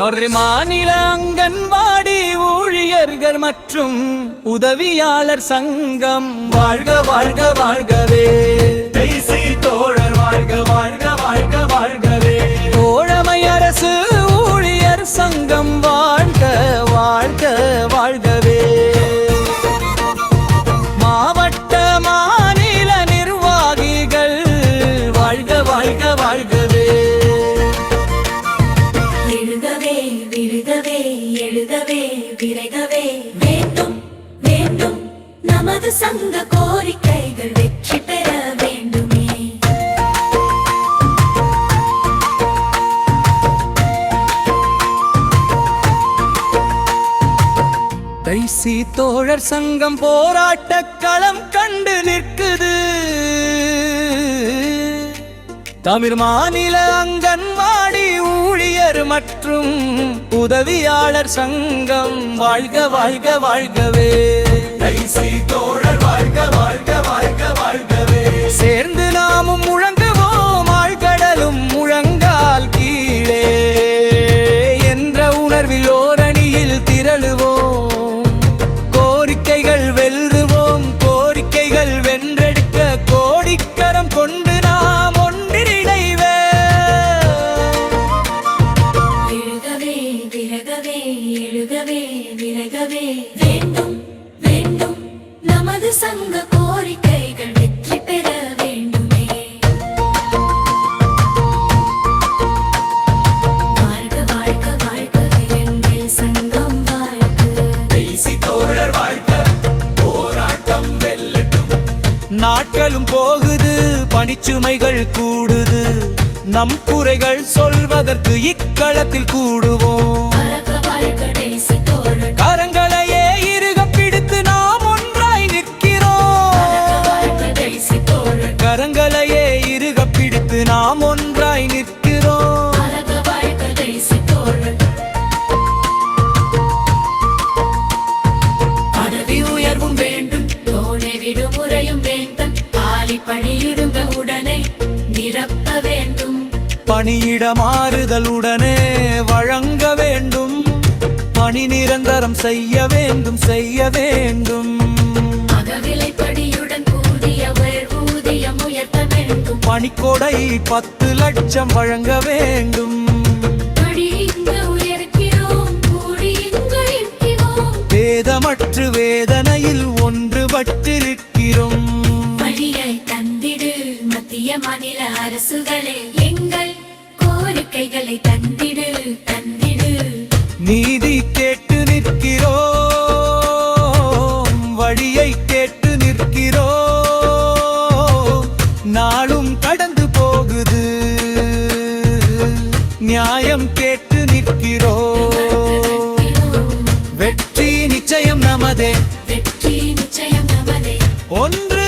ஒரு மாநில அங்கன்வாடி ஊழியர்கள் மற்றும் உதவியாளர் சங்கம். வாழ்க வாழ்க வாழ்கவே. தோழர் வாழ்க வாழ்க வாழ்க வாழ்கவே. தோழமை அரசு எழுதவே வேண்டும் வேண்டும். நமது சங்க கோரிக்கைகள் வெற்றி பெற வேண்டுமே. தைசி தோழர் சங்கம் போராட்ட களம் கண்டு நிற்குது. தமிழ் மாநில அங்கன்வாடி ஊழியர் மற்றும் உதவியாளர் சங்கம். வாழ்க வாழ்க வாழ்கவே. தோழர் வாழ்க வாழ்க வாழ்க வாழ்கவே. விலகவே வேண்டும் வேண்டும். நமது சங்க கோரிக்கைகள் வெற்றி பெற வேண்டுமே. வாழ்க வாழ்க வாழ்கவே எங்கள் சங்கம் வாழ்க தேசி தோழர் வாழ்க போராட்டம் வெல்லட்டும். நாட்களும் போகுது பணிச்சுமைகள் கூடுது. நம் குறைகள் சொல்வதற்கு இக்களத்தில் கூடுவோம். உயர்வும் வேண்டும். தோணை விடுமுறையும் வேண்டும். ஆலி பணியிடுங்க உடனே நிரப்ப வேண்டும். பணியிட மாறுதலுடனே வழங்க வேண்டும். பணி நிரந்தரம் செய்ய வேண்டும் செய்ய வேண்டும். அகவிலைப்படியுடன் கூடிய ஊதியம் உயர்த்த வேண்டும். பணிக்கொடை பத்து லட்சம் வழங்க வேண்டும். ஒன்றுபட்டிருக்கிறோம் வழியை தந்திடு. மத்திய மாநில அரசுகளே எங்கள் கோரிக்கைகளை தந்திடு தந்திடு. நீதி கேட்டு நிற்கிறோம் வழியை கேட்டு நிற்கிறோம். நாளும் கடந்து போகுது நியாயம் கேட்டு நிற்கிறோம். வெற்றி நிச்சயம் நமதே. ஒன்று